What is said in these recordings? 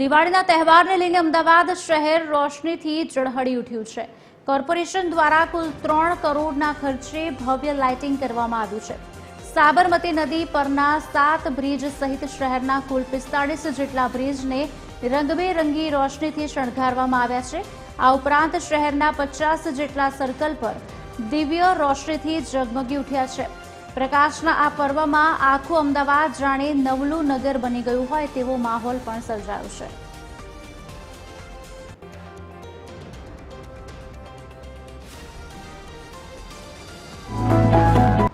દિવાળીના તહેવારને લઈને અમદાવાદ શહેર રોશનીથી ઝળહળી ઉઠ્યું છે. કોર્પોરેશન દ્વારા કુલ ત્રણ કરોડના ખર્ચે ભવ્ય લાઇટિંગ કરવામાં આવ્યું છે. સાબરમતી નદી પરના સાત બ્રિજ સહિત શહેરના કુલ પિસ્તાળીસ જેટલા બ્રિજને રંગબેરંગી રોશનીથી શણગારવામાં આવ્યા છે. આ ઉપરાંત શહેરના પચાસ જેટલા સર્કલ પર દિવ્ય રોશનીથી ઝગમગી ઉઠ્યા છે. પ્રકાશના આ પર્વમાં આખું અમદાવાદ જાણે નવલું નગર બની ગયું હોય તેવો માહોલ પણ સર્જાયો છે.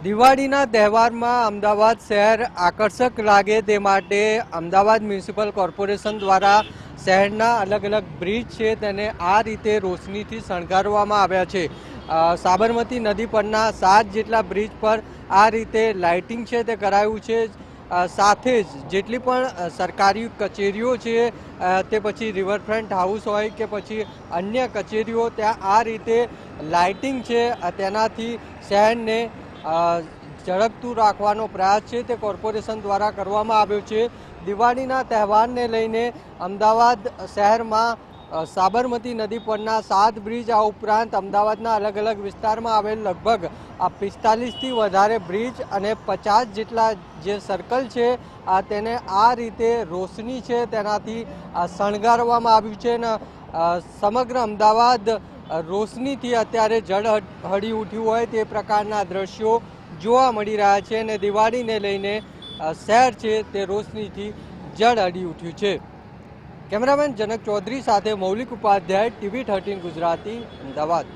દિવાળીના તહેવારમાં અમદાવાદ શહેર આકર્ષક લાગે તે માટે અમદાવાદ મ્યુનિસિપલ કોર્પોરેશન દ્વારા શહેરના અલગ અલગ બ્રિજ છે તેને આ રીતે રોશનીથી શણગારવામાં આવ્યા છે. સાબરમતી નદી પરના સાત જેટલા બ્રિજ પર આ રીતે લાઇટિંગ છે તે કરાયું છે. સાથે જ જેટલી પણ સરકારી કચેરીઓ છે તે પછી રિવરફ્રન્ટ હાઉસ હોય કે પછી અન્ય કચેરીઓ, ત્યાં આ રીતે લાઇટિંગ છે. તેનાથી શહેરને ઝડપતું રાખવાનો પ્રયાસ છે તે કોર્પોરેશન દ્વારા કરવામાં આવ્યો છે. દિવાળીના તહેવારને લઈને અમદાવાદ શહેરમાં સાબરમતી નદી પરના સાત બ્રિજ આ ઉપરાંત અમદાવાદના અલગ અલગ વિસ્તારમાં આવેલ લગભગ, આ પિસ્તાલીસથી વધારે બ્રિજ અને પચાસ જેટલા જે સર્કલ છે, આ તેને આ રીતે રોશની છે, તેનાથી શણગારવામાં આવ્યું છે ને સમગ્ર અમદાવાદ રોશનીથી અત્યારે જળ હળી ઉઠ્યું હોય તે પ્રકારના દ્રશ્યો જોવા મળી રહ્યા છે અને દિવાળીને લઈને અ, શહેર છે તે રોશનીથી અડી ઉઠ્યું છે. કેમેરામેન જનક ચૌધરી સાથે મૌલિક ઉપાધ્યાય ટીવી થર્ટીન ગુજરાતી અમદાવાદ.